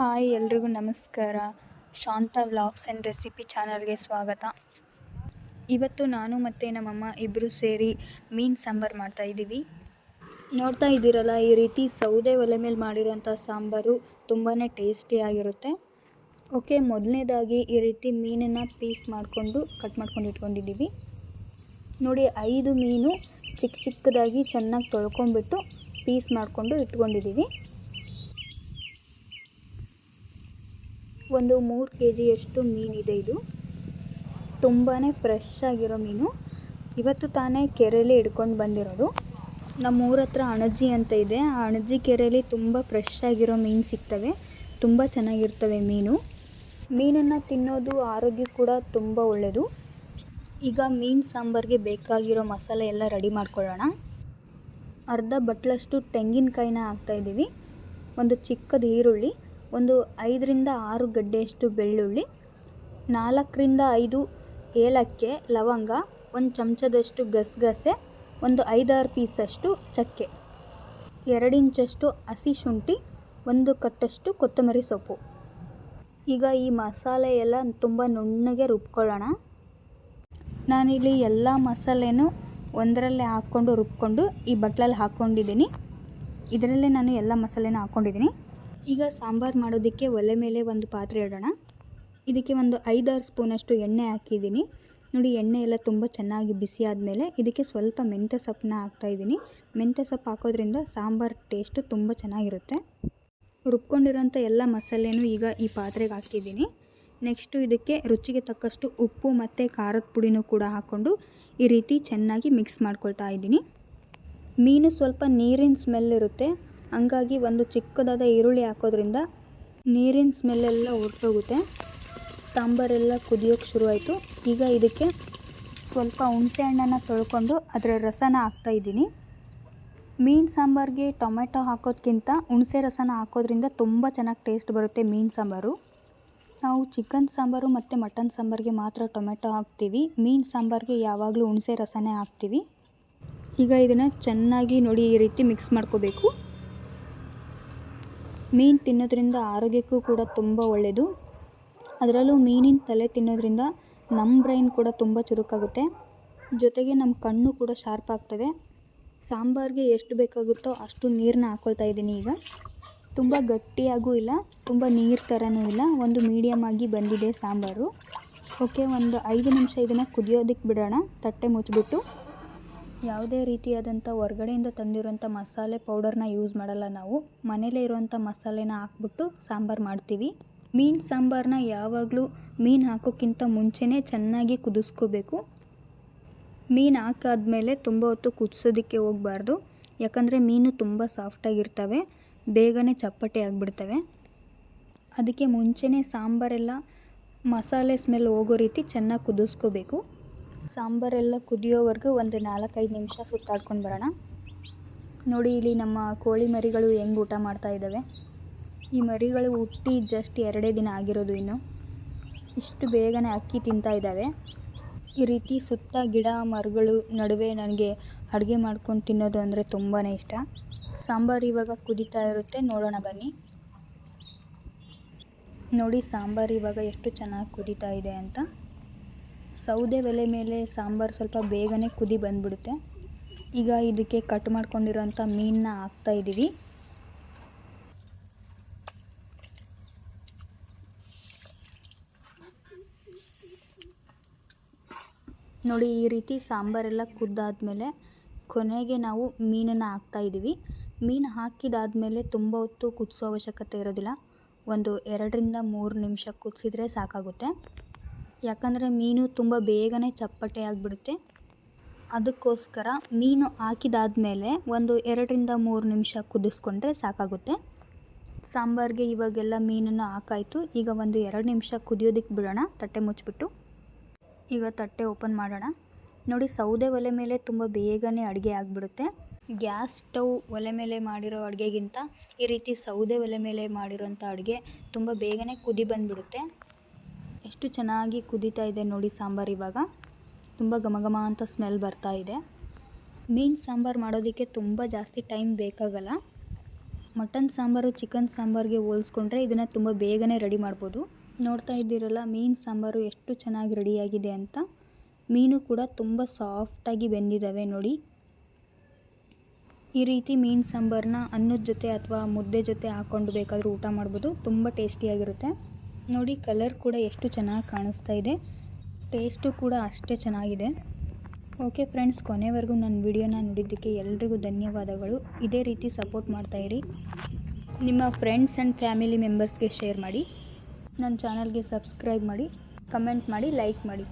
Hi ಎಲ್ರಿಗೂ ನಮಸ್ಕಾರ. ಶಾಂತ vlogs and recipe ಚಾನಲ್ಗೆ ಸ್ವಾಗತ. ಇವತ್ತು ನಾನು ಮತ್ತು ನಮ್ಮಮ್ಮ ಇಬ್ಬರು ಸೇರಿ ಮೀನು ಸಾಂಬಾರು ಮಾಡ್ತಾಯಿದ್ದೀವಿ ನೋಡ್ತಾ ಇದ್ದೀರಲ್ಲ, ಈ ರೀತಿ ಸೌದೆ ಒಲೆ ಮೇಲೆ ಮಾಡಿರೋಂಥ ಸಾಂಬಾರು ತುಂಬಾ ಟೇಸ್ಟಿಯಾಗಿರುತ್ತೆ ಓಕೆ, ಮೊದಲನೇದಾಗಿ ಈ ರೀತಿ ಮೀನನ್ನು ಪೀಸ್ ಮಾಡಿಕೊಂಡು, ಕಟ್ ಮಾಡ್ಕೊಂಡು ಇಟ್ಕೊಂಡಿದ್ದೀವಿ. ನೋಡಿ, ಐದು ಮೀನು ಚಿಕ್ಕ ಚಿಕ್ಕದಾಗಿ ಚೆನ್ನಾಗಿ ತೊಳ್ಕೊಂಬಿಟ್ಟು ಪೀಸ್ ಮಾಡಿಕೊಂಡು ಇಟ್ಕೊಂಡಿದ್ದೀವಿ. ಒಂದು ಮೂರು ಕೆ ಜಿಯಷ್ಟು ಮೀನಿದೆ ಇದು. ತುಂಬಾ ಫ್ರೆಶ್ ಆಗಿರೋ ಮೀನು. ಇವತ್ತು ತಾನೇ ಕೆರೆಯಲ್ಲಿ ಹಿಡ್ಕೊಂಡು ಬಂದಿರೋದು. ನಮ್ಮ ಊರ ಹತ್ರ ಅಣಜಿ ಅಂತ ಇದೆ. ಆ ಅಣಜಿ ಕೆರೆಯಲ್ಲಿ ತುಂಬ ಫ್ರೆಶ್ ಆಗಿರೋ ಮೀನು ಸಿಗ್ತವೆ. ತುಂಬ ಚೆನ್ನಾಗಿರ್ತವೆ ಮೀನು. ಮೀನನ್ನು ತಿನ್ನೋದು ಆರೋಗ್ಯ ಕೂಡ ತುಂಬ ಒಳ್ಳೆಯದು ಈಗ ಮೀನು ಸಾಂಬಾರಿಗೆ ಬೇಕಾಗಿರೋ ಮಸಾಲೆ ಎಲ್ಲ ರೆಡಿ ಮಾಡ್ಕೊಳ್ಳೋಣ. ಅರ್ಧ ಬಟ್ಲಷ್ಟು ತೆಂಗಿನಕಾಯಿನ ಹಾಕ್ತಾಯಿದ್ದೀವಿ ಒಂದು ಚಿಕ್ಕದು ಈರುಳ್ಳಿ. ಒಂದು ಐದರಿಂದ ಆರು ಗಡ್ಡೆಯಷ್ಟು ಬೆಳ್ಳುಳ್ಳಿ, ನಾಲ್ಕರಿಂದ ಐದು ಏಲಕ್ಕಿ ಲವಂಗ, ಒಂದು ಚಮಚದಷ್ಟು ಗಸಗಸೆ, ಒಂದು ಐದಾರು ಪೀಸಷ್ಟು ಚಕ್ಕೆ, ಎರಡು ಇಂಚಷ್ಟು ಹಸಿ ಶುಂಠಿ, ಒಂದು ಕಟ್ಟಷ್ಟು ಕೊತ್ತಂಬರಿ ಸೊಪ್ಪು. ಈಗ ಈ ಮಸಾಲೆ ಎಲ್ಲ ತುಂಬ ನುಣ್ಣಗೆ ರುಬ್ಕೊಳ್ಳೋಣ. ನಾನಿಲ್ಲಿ ಎಲ್ಲ ಮಸಾಲೆನೂ ಒಂದರಲ್ಲೇ ಹಾಕ್ಕೊಂಡು ರುಬ್ಕೊಂಡು ಈ ಬಟ್ಲಲ್ಲಿ ಹಾಕ್ಕೊಂಡಿದ್ದೀನಿ. ಇದರಲ್ಲೇ ನಾನು ಎಲ್ಲ ಮಸಾಲೆನೂ ಹಾಕ್ಕೊಂಡಿದ್ದೀನಿ. ಈಗ ಸಾಂಬಾರು ಮಾಡೋದಕ್ಕೆ ಒಲೆ ಮೇಲೆ ಒಂದು ಪಾತ್ರೆ ಇಡೋಣ. ಇದಕ್ಕೆ ಒಂದು ಐದಾರು ಸ್ಪೂನಷ್ಟು ಎಣ್ಣೆ ಹಾಕಿದ್ದೀನಿ. ನೋಡಿ, ಎಣ್ಣೆ ಎಲ್ಲ ತುಂಬ ಚೆನ್ನಾಗಿ ಬಿಸಿ ಆದಮೇಲೆ ಇದಕ್ಕೆ ಸ್ವಲ್ಪ ಮೆಂತ್ಯ ಸೊಪ್ಪನ್ನ ಹಾಕ್ತಾಯಿದ್ದೀನಿ ಮೆಂತ್ಯ ಸೊಪ್ಪು ಹಾಕೋದ್ರಿಂದ ಸಾಂಬಾರು ಟೇಸ್ಟು ತುಂಬ ಚೆನ್ನಾಗಿರುತ್ತೆ. ರುಬ್ಕೊಂಡಿರೋಂಥ ಎಲ್ಲ ಮಸಾಲೆನೂ ಈಗ ಈ ಪಾತ್ರೆಗೆ ಹಾಕಿದ್ದೀನಿ. ನೆಕ್ಸ್ಟು ಇದಕ್ಕೆ ರುಚಿಗೆ ತಕ್ಕಷ್ಟು ಉಪ್ಪು ಮತ್ತು ಖಾರದ ಪುಡಿನೂ ಕೂಡ ಹಾಕ್ಕೊಂಡು ಈ ರೀತಿ ಚೆನ್ನಾಗಿ ಮಿಕ್ಸ್ ಮಾಡ್ಕೊಳ್ತಾ ಇದ್ದೀನಿ. ಮೀನು ಸ್ವಲ್ಪ ನೀರಿನ ಸ್ಮೆಲ್ ಇರುತ್ತೆ. ಹಂಗಾಗಿ ಒಂದು ಚಿಕ್ಕದಾದ ಈರುಳ್ಳಿ ಹಾಕೋದ್ರಿಂದ ನೀರಿನ ಸ್ಮೆಲ್ಲೆಲ್ಲ ಹೊರಟೋಗುತ್ತೆ ಸಾಂಬಾರೆಲ್ಲ ಕುದಿಯೋಕ್ಕೆ ಶುರುವಾಯಿತು. ಈಗ ಇದಕ್ಕೆ ಸ್ವಲ್ಪ ಹುಣಸೆ ಹಣ್ಣನ್ನು ತೊಳ್ಕೊಂಡು ಅದರ ರಸನ ಹಾಕ್ತಾಯಿದ್ದೀನಿ ಮೀನು ಸಾಂಬಾರಿಗೆ ಟೊಮೆಟೊ ಹಾಕೋದ್ಕಿಂತ ಹುಣಸೆ ರಸನ ಹಾಕೋದ್ರಿಂದ ತುಂಬ ಚೆನ್ನಾಗಿ ಟೇಸ್ಟ್ ಬರುತ್ತೆ ಮೀನು ಸಾಂಬಾರು. ನಾವು ಚಿಕನ್ ಸಾಂಬಾರು ಮತ್ತು ಮಟನ್ ಸಾಂಬಾರಿಗೆ ಮಾತ್ರ ಟೊಮೆಟೊ ಹಾಕ್ತೀವಿ. ಮೀನು ಸಾಂಬಾರಿಗೆ ಯಾವಾಗಲೂ ಹುಣಸೆ ರಸನೇ ಹಾಕ್ತೀವಿ. ಈಗ ಇದನ್ನು ಚೆನ್ನಾಗಿ ನೋಡಿ ಈ ರೀತಿ ಮಿಕ್ಸ್ ಮಾಡ್ಕೋಬೇಕು. ಮೀನು ತಿನ್ನೋದ್ರಿಂದ ಆರೋಗ್ಯಕ್ಕೂ ಕೂಡ ತುಂಬ ಒಳ್ಳೆಯದು ಅದರಲ್ಲೂ ಮೀನಿನ ತಲೆ ತಿನ್ನೋದ್ರಿಂದ ನಮ್ಮ ಬ್ರೈನ್ ಕೂಡ ತುಂಬ ಚುರುಕಾಗುತ್ತೆ. ಜೊತೆಗೆ ನಮ್ಮ ಕಣ್ಣು ಕೂಡ ಶಾರ್ಪ್ ಆಗ್ತದೆ. ಸಾಂಬಾರಿಗೆ ಎಷ್ಟು ಬೇಕಾಗುತ್ತೋ ಅಷ್ಟು ನೀರನ್ನ ಹಾಕ್ಕೊಳ್ತಾ ಇದ್ದೀನಿ ಈಗ. ತುಂಬ ಗಟ್ಟಿಯಾಗೂ ಇಲ್ಲ, ತುಂಬ ನೀರು ಥರನೂ ಇಲ್ಲ, ಒಂದು ಮೀಡಿಯಮ್ ಆಗಿ ಬಂದಿದೆ ಸಾಂಬಾರು. ಓಕೆ, ಒಂದು ಐದು ನಿಮಿಷ ಇದನ್ನು ಕುದಿಯೋದಕ್ಕೆ ಬಿಡೋಣ, ತಟ್ಟೆ ಮುಚ್ಚಿಬಿಟ್ಟು ಯಾವುದೇ ರೀತಿಯಾದಂಥ ಹೊರ್ಗಡೆಯಿಂದ ತಂದಿರುವಂಥ ಮಸಾಲೆ ಪೌಡರ್ನ ಯೂಸ್ ಮಾಡಲ್ಲ ನಾವು. ಮನೇಲೇ ಇರುವಂಥ ಮಸಾಲೆನ ಹಾಕ್ಬಿಟ್ಟು ಸಾಂಬಾರು ಮಾಡ್ತೀವಿ. ಮೀನು ಸಾಂಬಾರನ್ನ ಯಾವಾಗಲೂ ಮೀನು ಹಾಕೋಕ್ಕಿಂತ ಮುಂಚೆನೇ ಚೆನ್ನಾಗಿ ಕುದಿಸ್ಕೋಬೇಕು. ಮೀನು ಹಾಕಾದ್ಮೇಲೆ ತುಂಬ ಹೊತ್ತು ಕುದಿಸೋದಕ್ಕೆ ಹೋಗಬಾರ್ದು. ಯಾಕಂದರೆ ಮೀನು ತುಂಬ ಸಾಫ್ಟಾಗಿರ್ತವೆ. ಬೇಗನೆ ಚಪ್ಪಟೆ ಆಗಿಬಿಡ್ತವೆ. ಅದಕ್ಕೆ ಮುಂಚೆನೇ ಸಾಂಬಾರೆಲ್ಲ ಮಸಾಲೆ ಸ್ಮೆಲ್ ಹೋಗೋ ರೀತಿ ಚೆನ್ನಾಗಿ ಕುದಿಸ್ಕೋಬೇಕು. ಸಾಂಬಾರೆಲ್ಲ ಕುದಿಯೋವರೆಗೂ ಒಂದು ನಾಲ್ಕೈದು ನಿಮಿಷ ಸುತ್ತಾಡ್ಕೊಂಡು ಬರೋಣ. ನೋಡಿ ಇಲ್ಲಿ ನಮ್ಮ ಕೋಳಿ ಮರಿಗಳು ಹೆಂಗೆ ಊಟ ಮಾಡ್ತಾ ಇದ್ದಾವೆ ಈ ಮರಿಗಳು ಹುಟ್ಟಿ ಜಸ್ಟ್ ಎರಡೇ ದಿನ ಆಗಿರೋದು ಇನ್ನು. ಇಷ್ಟು ಬೇಗನೆ ಅಕ್ಕಿ ತಿಂತಾ ಇದ್ದಾವೆ ಈ ರೀತಿ ಸುತ್ತ ಗಿಡ ಮರಗಳು ನಡುವೆ ನನಗೆ ಅಡುಗೆ ಮಾಡ್ಕೊಂಡು ತಿನ್ನೋದು ಅಂದರೆ ತುಂಬಾ ಇಷ್ಟ. ಸಾಂಬಾರು ಇವಾಗ ಕುದೀತಾ ಇರುತ್ತೆ, ನೋಡೋಣ ಬನ್ನಿ. ನೋಡಿ ಸಾಂಬಾರು ಇವಾಗ ಎಷ್ಟು ಚೆನ್ನಾಗಿ ಕುದೀತಾ ಇದೆ ಅಂತ. ಸೌದೆ ಒಲೆ ಮೇಲೆ ಸಾಂಬಾರು ಸ್ವಲ್ಪ ಬೇಗನೆ ಕುದಿ ಬಂದ್ಬಿಡುತ್ತೆ. ಈಗ ಇದಕ್ಕೆ ಕಟ್ ಮಾಡ್ಕೊಂಡಿರೋಂಥ ಮೀನನ್ನ ಹಾಕ್ತಾ ಇದ್ದೀವಿ ನೋಡಿ, ಈ ರೀತಿ ಸಾಂಬಾರೆಲ್ಲ ಕುದ್ದಾದ್ಮೇಲೆ ಕೊನೆಗೆ ನಾವು ಮೀನನ್ನು ಹಾಕ್ತಾ ಇದ್ದೀವಿ ಮೀನು ಹಾಕಿದಾದಮೇಲೆ ತುಂಬ ಹೊತ್ತು ಕುದಿಸೋ ಅವಶ್ಯಕತೆ ಇರೋದಿಲ್ಲ. ಒಂದು ಎರಡರಿಂದ ಮೂರು ನಿಮಿಷ ಕುದಿಸಿದ್ರೆ ಸಾಕಾಗುತ್ತೆ. ಯಾಕಂದರೆ ಮೀನು ತುಂಬ ಬೇಗನೆ ಚಪ್ಪಟೆ ಆಗಿಬಿಡುತ್ತೆ. ಅದಕ್ಕೋಸ್ಕರ ಮೀನು ಹಾಕಿದಾದ್ಮೇಲೆ ಒಂದು ಎರಡರಿಂದ ಮೂರು ನಿಮಿಷ ಕುದಿಸ್ಕೊಂಡ್ರೆ ಸಾಕಾಗುತ್ತೆ. ಸಾಂಬಾರಿಗೆ ಇವಾಗೆಲ್ಲ ಮೀನನ್ನು ಹಾಕಾಯಿತು. ಈಗ ಒಂದು ಎರಡು ನಿಮಿಷ ಕುದಿಯೋದಕ್ಕೆ ಬಿಡೋಣ. ತಟ್ಟೆ ಮುಚ್ಚಿಬಿಟ್ಟು. ಈಗ ತಟ್ಟೆ ಓಪನ್ ಮಾಡೋಣ. ನೋಡಿ, ಸೌದೆ ಒಲೆ ಮೇಲೆ ತುಂಬ ಬೇಗನೆ ಅಡುಗೆ ಆಗಿಬಿಡುತ್ತೆ. ಗ್ಯಾಸ್ ಸ್ಟವ್ ಒಲೆ ಮೇಲೆ ಮಾಡಿರೋ ಅಡುಗೆಗಿಂತ ಈ ರೀತಿ ಸೌದೆ ಒಲೆ ಮೇಲೆ ಮಾಡಿರೋಂಥ ಅಡುಗೆ ತುಂಬ ಬೇಗನೆ ಕುದಿ ಬಂದುಬಿಡುತ್ತೆ. ಎಷ್ಟು ಚೆನ್ನಾಗಿ ಕುದೀತಾ ಇದೆ ನೋಡಿ ಸಾಂಬಾರು ಇವಾಗ. ತುಂಬ ಘಮ ಘಮ ಅಂತ ಸ್ಮೆಲ್ ಬರ್ತಾ ಇದೆ. ಮೀನು ಸಾಂಬಾರು ಮಾಡೋದಕ್ಕೆ ತುಂಬ ಜಾಸ್ತಿ ಟೈಮ್ ಬೇಕಾಗಲ್ಲ. ಮಟನ್ ಸಾಂಬಾರು, ಚಿಕನ್ ಸಾಂಬಾರಿಗೆ ಹೋಲಿಸ್ಕೊಂಡ್ರೆ ಇದನ್ನು ತುಂಬ ಬೇಗನೆ ರೆಡಿ ಮಾಡ್ಬೋದು. ನೋಡ್ತಾ ಇದ್ದೀರಲ್ಲ, ಮೀನು ಸಾಂಬಾರು ಎಷ್ಟು ಚೆನ್ನಾಗಿ ರೆಡಿಯಾಗಿದೆ ಅಂತ. ಮೀನು ಕೂಡ ತುಂಬ ಸಾಫ್ಟಾಗಿ ಬೆಂದಿದ್ದಾವೆ ನೋಡಿ. ಈ ರೀತಿ ಮೀನು ಸಾಂಬಾರನ್ನ ಅನ್ನದ ಜೊತೆ ಅಥವಾ ಮುದ್ದೆ ಜೊತೆ ಹಾಕ್ಕೊಂಡು ಬೇಕಾದರೂ ಊಟ ಮಾಡ್ಬೋದು. ತುಂಬ ಟೇಸ್ಟಿಯಾಗಿರುತ್ತೆ. ನೋಡಿ ಕಲರ್ ಕೂಡ ಎಷ್ಟು ಚೆನ್ನಾಗಿ ಕಾಣಿಸ್ತಾ ಇದೆ. ಟೇಸ್ಟು ಕೂಡ ಅಷ್ಟೇ ಚೆನ್ನಾಗಿದೆ. ಓಕೆ ಫ್ರೆಂಡ್ಸ್ ಕೊನೆವರೆಗೂ ನನ್ನ ವಿಡಿಯೋನ ನೋಡಿದ್ದಕ್ಕೆ ಎಲ್ರಿಗೂ ಧನ್ಯವಾದಗಳು. ಇದೇ ರೀತಿ ಸಪೋರ್ಟ್ ಮಾಡ್ತಾಯಿರಿ ನಿಮ್ಮ ಫ್ರೆಂಡ್ಸ್ ಆ್ಯಂಡ್ ಫ್ಯಾಮಿಲಿ ಮೆಂಬರ್ಸ್ಗೆ ಶೇರ್ ಮಾಡಿ. ನನ್ನ ಚಾನಲ್ಗೆ ಸಬ್ಸ್ಕ್ರೈಬ್ ಮಾಡಿ ಕಮೆಂಟ್ ಮಾಡಿ ಲೈಕ್ ಮಾಡಿ.